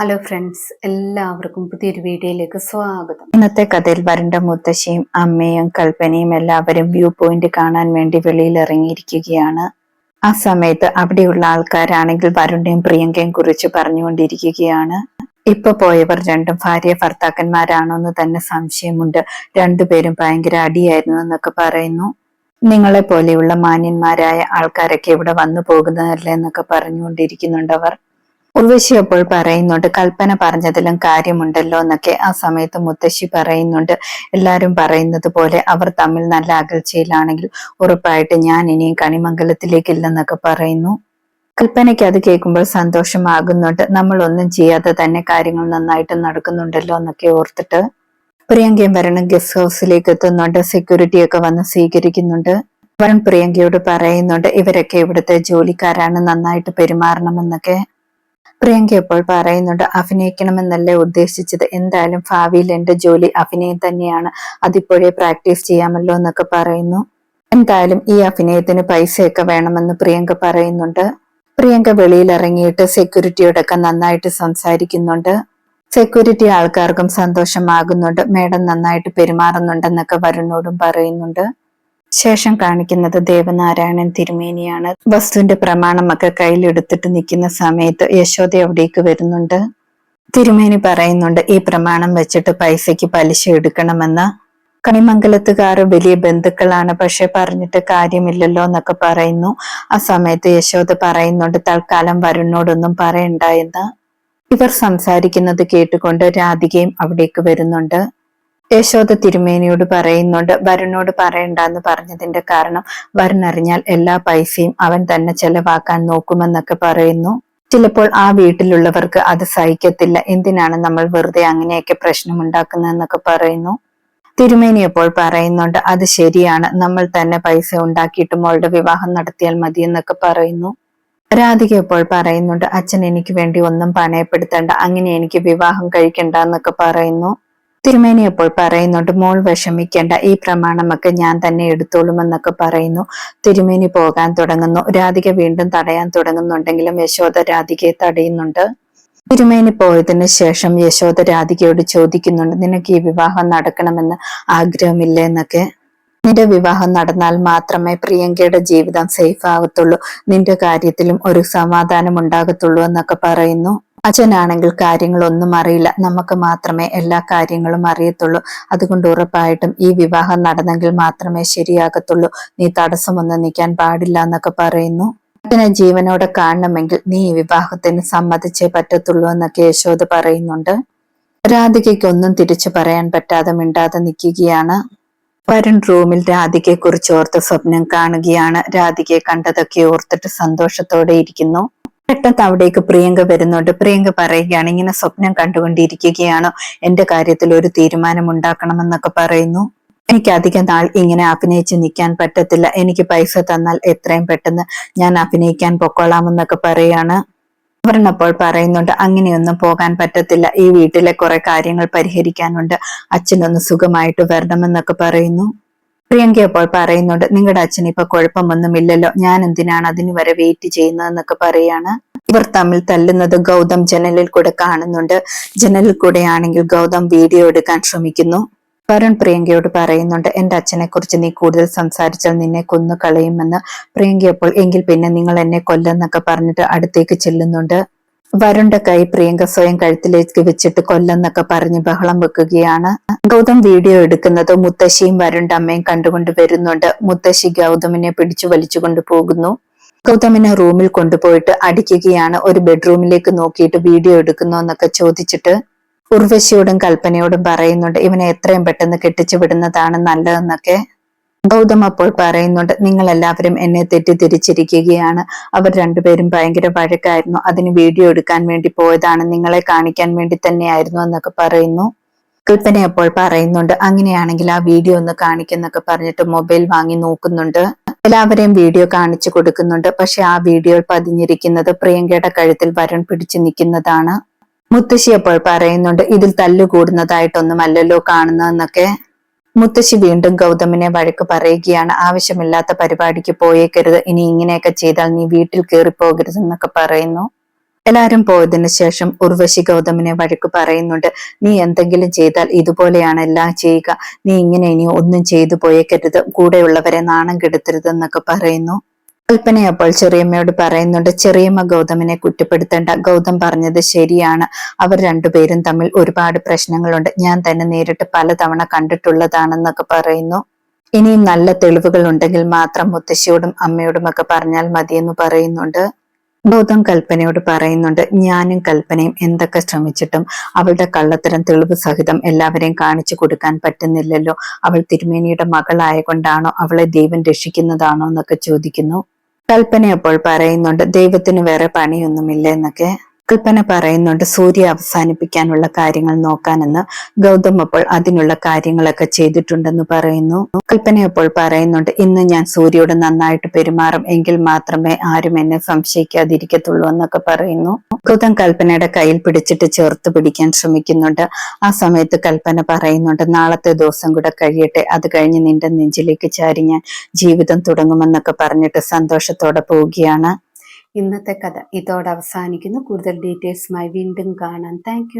Hello friends എല്ലാവർക്കും പുതിയൊരു വീഡിയോയിലേക്ക് സ്വാഗതം. ഇന്നത്തെ കഥയിൽ വരണ്ട മുത്തശ്ശിയും അമ്മയും കൽപ്പനയും എല്ലാവരും വ്യൂ പോയിന്റ് കാണാൻ വേണ്ടി വെളിയിൽ ഇറങ്ങിയിരിക്കുകയാണ് ആ സമയത്ത് അവിടെയുള്ള ആൾക്കാരാണെങ്കിൽ വരുണിനെയും പ്രിയങ്കയും കുറിച്ച് പറഞ്ഞുകൊണ്ടിരിക്കുകയാണ്. ഇപ്പൊ പോയവർ രണ്ടും ഭാര്യ ഭർത്താക്കന്മാരാണോ എന്ന് തന്നെ സംശയമുണ്ട്. രണ്ടുപേരും ഭയങ്കര അടിയായിരുന്നു എന്നൊക്കെ പറയുന്നു. നിങ്ങളെ പോലെയുള്ള മാന്യന്മാരായ ആൾക്കാരൊക്കെ ഇവിടെ വന്നു പോകുന്നതല്ലേ എന്നൊക്കെ പറഞ്ഞുകൊണ്ടിരിക്കുന്നുണ്ട് അവർ ഉർവശി അപ്പോൾ പറയുന്നുണ്ട് കൽപ്പന പറഞ്ഞതിലും കാര്യമുണ്ടല്ലോ എന്നൊക്കെ ആ സമയത്ത് മുത്തശ്ശി പറയുന്നുണ്ട്. എല്ലാരും പറയുന്നത് പോലെ അവർ തമ്മിൽ നല്ല അകൽച്ചയിലാണെങ്കിൽ ഉറപ്പായിട്ട് ഞാൻ ഇനിയും കണിമംഗലത്തിലേക്കില്ലെന്നൊക്കെ പറയുന്നു. കൽപ്പനയ്ക്ക് അത് കേൾക്കുമ്പോൾ സന്തോഷമാകുന്നുണ്ട്. നമ്മൾ ഒന്നും ചെയ്യാതെ തന്നെ കാര്യങ്ങൾ നന്നായിട്ട് നടക്കുന്നുണ്ടല്ലോ എന്നൊക്കെ ഓർത്തിട്ട് പ്രിയങ്കയും വരണം ഗസ്റ്റ് ഹൗസിലേക്ക് എത്തുന്നുണ്ട്. സെക്യൂരിറ്റി ഒക്കെ വന്ന് സ്വീകരിക്കുന്നുണ്ട്. വരൺ പ്രിയങ്കയോട് പറയുന്നുണ്ട് ഇവരൊക്കെ ഇവിടുത്തെ ജോലിക്കാരാണ് നന്നായിട്ട് പെരുമാറണമെന്നൊക്കെ പ്രിയങ്ക ഇപ്പോൾ പറയുന്നുണ്ട് അഭിനയിക്കണമെന്നല്ലേ ഉദ്ദേശിച്ചത്. എന്തായാലും ഭാവിയിൽ എന്റെ ജോലി അഭിനയം തന്നെയാണ്. അതിപ്പോഴേ പ്രാക്ടീസ് ചെയ്യാമല്ലോ എന്നൊക്കെ പറയുന്നു. എന്തായാലും ഈ അഭിനയത്തിന് പൈസയൊക്കെ വേണമെന്ന് പ്രിയങ്ക പറയുന്നുണ്ട്. പ്രിയങ്ക വെളിയിൽ ഇറങ്ങിയിട്ട് സെക്യൂരിറ്റിയോടൊക്കെ നന്നായിട്ട് സംസാരിക്കുന്നുണ്ട്. സെക്യൂരിറ്റി ആൾക്കാർക്കും സന്തോഷമാകുന്നുണ്ട്. മേഡം നന്നായിട്ട് പെരുമാറുന്നുണ്ടെന്നൊക്കെ വരുണോടും പറയുന്നുണ്ട്. ശേഷം കാണിക്കുന്നത് ദേവനാരായണൻ തിരുമേനിയാണ്. വസ്തുവിന്റെ പ്രമാണമൊക്കെ കയ്യിലെടുത്തിട്ട് നിൽക്കുന്ന സമയത്ത് യശോദ അവിടേക്ക് വരുന്നുണ്ട്. തിരുമേനി പറയുന്നുണ്ട് ഈ പ്രമാണം വെച്ചിട്ട് പൈസയ്ക്ക് പലിശ എടുക്കണമെന്ന്. കണിമംഗലത്തുകാർ വലിയ ബന്ധുക്കളാണ് പക്ഷെ പറഞ്ഞിട്ട് കാര്യമില്ലല്ലോ എന്നൊക്കെ പറയുന്നു. ആ സമയത്ത് യശോദ പറയുന്നുണ്ട് തൽക്കാലം വരുന്നോടൊന്നും പറയണ്ട എന്ന്. ഇവർ സംസാരിക്കുന്നത് കേട്ടുകൊണ്ട് രാധികയും അവിടേക്ക് വരുന്നുണ്ട്. യശോദ തിരുമേനിയോട് പറയുന്നുണ്ട് വരുണോട് പറയണ്ടെന്ന് പറഞ്ഞതിന്റെ കാരണം വരുൺ അറിഞ്ഞാൽ എല്ലാ പൈസയും അവൻ തന്നെ ചെലവാക്കാൻ നോക്കുമെന്നൊക്കെ പറയുന്നു. ചിലപ്പോൾ ആ വീട്ടിലുള്ളവർക്ക് അത് സഹിക്കത്തില്ല. എന്തിനാണ് നമ്മൾ വെറുതെ അങ്ങനെയൊക്കെ പ്രശ്നം പ്രശ്നമുണ്ടാക്കുന്നതെന്നൊക്കെ പറയുന്നു. തിരുമേനി അപ്പോൾ പറയുന്നുണ്ട് അത് ശരിയാണ്. നമ്മൾ തന്നെ പൈസ ഉണ്ടാക്കിയിട്ട് മോളുടെ വിവാഹം നടത്തിയാൽ മതി എന്നൊക്കെ പറയുന്നു. രാധിക ഇപ്പോൾ പറയുന്നുണ്ട് അച്ഛൻ എനിക്ക് വേണ്ടി ഒന്നും പണയപ്പെടുത്തണ്ട. അങ്ങനെ എനിക്ക് വിവാഹം കഴിക്കണ്ട എന്നൊക്കെ പറയുന്നു. തിരുമേനി അപ്പോൾ പറയുന്നുണ്ട് മോൾ വിഷമിക്കേണ്ട ഈ പ്രമാണമൊക്കെ ഞാൻ തന്നെ എടുത്തോളുമെന്നൊക്കെ പറയുന്നു. തിരുമേനി പോകാൻ തുടങ്ങുന്നു. രാധിക വീണ്ടും തടയാൻ തുടങ്ങുന്നുണ്ടെങ്കിലും യശോദ രാധികയെ തടയുന്നുണ്ട്. തിരുമേനി പോയതിനു ശേഷം യശോദ രാധികയോട് ചോദിക്കുന്നുണ്ട് നിനക്ക് ഈ വിവാഹം നടക്കണമെന്ന് ആഗ്രഹമില്ലേ? എന്നൊക്കെ. നിന്റെ വിവാഹം നടന്നാൽ മാത്രമേ പ്രിയങ്കയുടെ ജീവിതം സേഫ് ആകത്തുള്ളൂ നിന്റെ കാര്യത്തിലും ഒരു സമാധാനം ഉണ്ടാകത്തുള്ളൂ എന്നൊക്കെ പറയുന്നു. അച്ഛനാണെങ്കിൽ കാര്യങ്ങളൊന്നും അറിയില്ല. നമുക്ക് മാത്രമേ എല്ലാ കാര്യങ്ങളും അറിയത്തുള്ളൂ. അതുകൊണ്ട് ഉറപ്പായിട്ടും ഈ വിവാഹം നടന്നെങ്കിൽ മാത്രമേ ശരിയാകത്തുള്ളൂ. നീ തടസ്സമൊന്നും നിൽക്കാൻ പാടില്ല എന്നൊക്കെ പറയുന്നു. അച്ഛനെ ജീവനോടെ കാണണമെങ്കിൽ നീ ഈ വിവാഹത്തിന് സമ്മതിച്ചേ പറ്റത്തുള്ളൂ എന്നൊക്കെ യശോദ പറയുന്നുണ്ട്. രാധികയ്ക്ക് ഒന്നും തിരിച്ചു പറയാൻ പറ്റാതെ മിണ്ടാതെ നിൽക്കുകയാണ്. വരുൺ റൂമിൽ രാധികയെ കുറിച്ച് ഓർത്ത് സ്വപ്നം കാണുകയാണ്. രാധികയെ കണ്ടതൊക്കെ ഓർത്തിട്ട് സന്തോഷത്തോടെ ഇരിക്കുന്നു. പെട്ടെന്ന് അവിടേക്ക് പ്രിയങ്ക വരുന്നുണ്ട്. പ്രിയങ്ക പറയുകയാണ് ഇങ്ങനെ സ്വപ്നം കണ്ടുകൊണ്ടിരിക്കുകയാണോ? എന്റെ കാര്യത്തിൽ ഒരു തീരുമാനം ഉണ്ടാക്കണമെന്നൊക്കെ പറയുന്നു. എനിക്ക് അധിക നാൾ ഇങ്ങനെ അഭിനയിച്ച് നിൽക്കാൻ പറ്റത്തില്ല. എനിക്ക് പൈസ തന്നാൽ എത്രയും പെട്ടെന്ന് ഞാൻ അഭിനയിക്കാൻ പൊക്കോളാമെന്നൊക്കെ പറയാണ്. അവരെന്നപ്പോൾ പറയുന്നുണ്ട് അങ്ങനെയൊന്നും പോകാൻ പറ്റത്തില്ല. ഈ വീട്ടിലെ കുറെ കാര്യങ്ങൾ പരിഹരിക്കാനുണ്ട്. അച്ഛനൊന്ന് സുഖമായിട്ട് വരണമെന്നൊക്കെ പറയുന്നു. പ്രിയങ്ക അപ്പോൾ പറയുന്നുണ്ട് നിങ്ങളുടെ അച്ഛൻ ഇപ്പൊ കുഴപ്പമൊന്നുമില്ലല്ലോ ഞാൻ എന്തിനാണ് അതിന് വരെ വെയിറ്റ് ചെയ്യുന്നതെന്നൊക്കെ പറയാണ്. ഇവർ തമ്മിൽ തല്ലുന്നത് ഗൗതം ജനലിൽ കൂടെ കാണുന്നുണ്ട്. ജനലിൽ കൂടെയാണെങ്കിൽ ഗൗതം വീഡിയോ എടുക്കാൻ ശ്രമിക്കുന്നു. വരുൺ പ്രിയങ്കയോട് പറയുന്നുണ്ട് എന്റെ അച്ഛനെ കുറിച്ച് നീ കൂടുതൽ സംസാരിച്ചാൽ നിന്നെ കൊന്നു കളയുമെന്ന് പ്രിയങ്ക അപ്പോൾ എങ്കിൽ പിന്നെ നിങ്ങൾ എന്നെ കൊല്ലെന്നൊക്കെ പറഞ്ഞിട്ട് അടുത്തേക്ക് ചെല്ലുന്നുണ്ട്. വരുണ്ട കൈ പ്രിയങ്ക സ്വയം കഴുത്തിലേക്ക് വെച്ചിട്ട് കൊല്ലെന്നൊക്കെ പറഞ്ഞ് ബഹളം വെക്കുകയാണ്. ഗൗതം വീഡിയോ എടുക്കുന്നത് മുത്തശ്ശിയും വരുണ്ട അമ്മയും കണ്ടുകൊണ്ട് വരുന്നുണ്ട്. മുത്തശ്ശി ഗൗതമിനെ പിടിച്ചു വലിച്ചുകൊണ്ട് പോകുന്നു. ഗൗതമിനെ റൂമിൽ കൊണ്ടുപോയിട്ട് അടിക്കുകയാണ്. ഒരു ബെഡ്റൂമിലേക്ക് നോക്കിയിട്ട് വീഡിയോ എടുക്കുന്നു എന്നൊക്കെ ചോദിച്ചിട്ട് ഉർവശിയോടും കൽപ്പനയോടും പറയുന്നുണ്ട് ഇവനെ എത്രയും പെട്ടെന്ന് കെട്ടിച്ചു വിടുന്നതാണ് നല്ലതെന്നൊക്കെ. ഗൗതം അപ്പോൾ പറയുന്നുണ്ട് നിങ്ങൾ എല്ലാവരും എന്നെ തെറ്റിദ്ധരിച്ചിരിക്കുകയാണ്. അവർ രണ്ടുപേരും ഭയങ്കര വഴക്കായിരുന്നു. അതിന് വീഡിയോ എടുക്കാൻ വേണ്ടി പോയതാണ്. നിങ്ങളെ കാണിക്കാൻ വേണ്ടി തന്നെയായിരുന്നു എന്നൊക്കെ പറയുന്നു. കൽപ്പന അപ്പോൾ പറയുന്നുണ്ട് അങ്ങനെയാണെങ്കിൽ ആ വീഡിയോ ഒന്ന് കാണിക്കുന്നൊക്കെ പറഞ്ഞിട്ട് മൊബൈൽ വാങ്ങി നോക്കുന്നുണ്ട്. എല്ലാവരെയും വീഡിയോ കാണിച്ചു കൊടുക്കുന്നുണ്ട്. പക്ഷെ ആ വീഡിയോയിൽ പതിഞ്ഞിരിക്കുന്നത് പ്രിയങ്കയുടെ കഴുത്തിൽ വരൺ പിടിച്ചു നിൽക്കുന്നതാണ്. മുത്തശ്ശി അപ്പോൾ പറയുന്നുണ്ട് ഇതിൽ തല്ലുകൂടുന്നതായിട്ടൊന്നുമല്ലല്ലോ കാണുന്നതെന്നൊക്കെ. മുത്തശ്ശി വീണ്ടും ഗൗതമിനെ വഴക്ക് പറയുകയാണ്. ആവശ്യമില്ലാത്ത പരിപാടിക്ക് പോയേക്കരുത്. ഇനി ഇങ്ങനെയൊക്കെ ചെയ്താൽ നീ വീട്ടിൽ കയറിപ്പോകരുതെന്നൊക്കെ പറയുന്നു. എല്ലാരും പോയതിനു ശേഷം ഉർവശി ഗൗതമിനെ വഴക്ക് പറയുന്നുണ്ട്. നീ എന്തെങ്കിലും ചെയ്താൽ ഇതുപോലെയാണ് എല്ലാം ചെയ്യുക. നീ ഇങ്ങനെ ഇനി ഒന്നും ചെയ്തു പോയേക്കരുത്. കൂടെയുള്ളവരെ നാണം കെടുത്തരുത് എന്നൊക്കെ പറയുന്നു. കൽപ്പന അപ്പോൾ ചെറിയമ്മയോട് പറയുന്നുണ്ട് ചെറിയമ്മ ഗൗതമിനെ കുറ്റപ്പെടുത്തേണ്ട. ഗൗതം പറഞ്ഞത് ശരിയാണ്. അവർ രണ്ടുപേരും തമ്മിൽ ഒരുപാട് പ്രശ്നങ്ങളുണ്ട്. ഞാൻ തന്നെ നേരിട്ട് പലതവണ കണ്ടിട്ടുള്ളതാണെന്നൊക്കെ പറയുന്നു. ഇനിയും നല്ല തെളിവുകൾ ഉണ്ടെങ്കിൽ മാത്രം മുത്തശ്ശിയോടും അമ്മയോടും ഒക്കെ പറഞ്ഞാൽ മതിയെന്ന് പറയുന്നുണ്ട്. ഗൗതം കൽപ്പനയോട് പറയുന്നുണ്ട് ഞാനും കൽപ്പനയും എന്തൊക്കെ ശ്രമിച്ചിട്ടും അവളുടെ കള്ളത്തരം തെളിവ് സഹിതം എല്ലാവരെയും കാണിച്ചു കൊടുക്കാൻ പറ്റുന്നില്ലല്ലോ. അവൾ തിരുമേനിയുടെ മകളായ കൊണ്ടാണോ അവളെ ദൈവം രക്ഷിക്കുന്നതാണോ എന്നൊക്കെ ചോദിക്കുന്നു. കൽപ്പന അപ്പോൾ പറയുന്നുണ്ട് ദൈവത്തിന് വേറെ പണിയൊന്നുമില്ല എന്നൊക്കെ. കൽപ്പന പറയുന്നുണ്ട് സൂര്യ അവസാനിപ്പിക്കാനുള്ള കാര്യങ്ങൾ നോക്കാനെന്ന്. ഗൗതം അപ്പോൾ അതിനുള്ള കാര്യങ്ങളൊക്കെ ചെയ്തിട്ടുണ്ടെന്ന് പറയുന്നു. കൽപ്പന അപ്പോൾ പറയുന്നുണ്ട് ഇന്ന് ഞാൻ സൂര്യയോട് നന്നായിട്ട് പെരുമാറും എങ്കിൽ മാത്രമേ ആരും എന്നെ സംശയിക്കാതിരിക്കത്തുള്ളൂ എന്നൊക്കെ പറയുന്നു. ഗൗതം കൽപ്പനയുടെ കയ്യിൽ പിടിച്ചിട്ട് ചേർത്ത് പിടിക്കാൻ ശ്രമിക്കുന്നുണ്ട്. ആ സമയത്ത് കൽപ്പന പറയുന്നുണ്ട് നാളത്തെ ദിവസം കൂടെ കഴിയട്ടെ അത് കഴിഞ്ഞ് നിന്റെ നെഞ്ചിലേക്ക് ചാരി ഞാൻ ജീവിതം തുടങ്ങുമെന്നൊക്കെ പറഞ്ഞിട്ട് സന്തോഷത്തോടെ പോവുകയാണ്. ഇന്നത്തെ കഥ ഇതോടെ അവസാനിക്കുന്നു. കൂടുതൽ ഡീറ്റെയിൽസുമായി വീണ്ടും കാണാം. താങ്ക്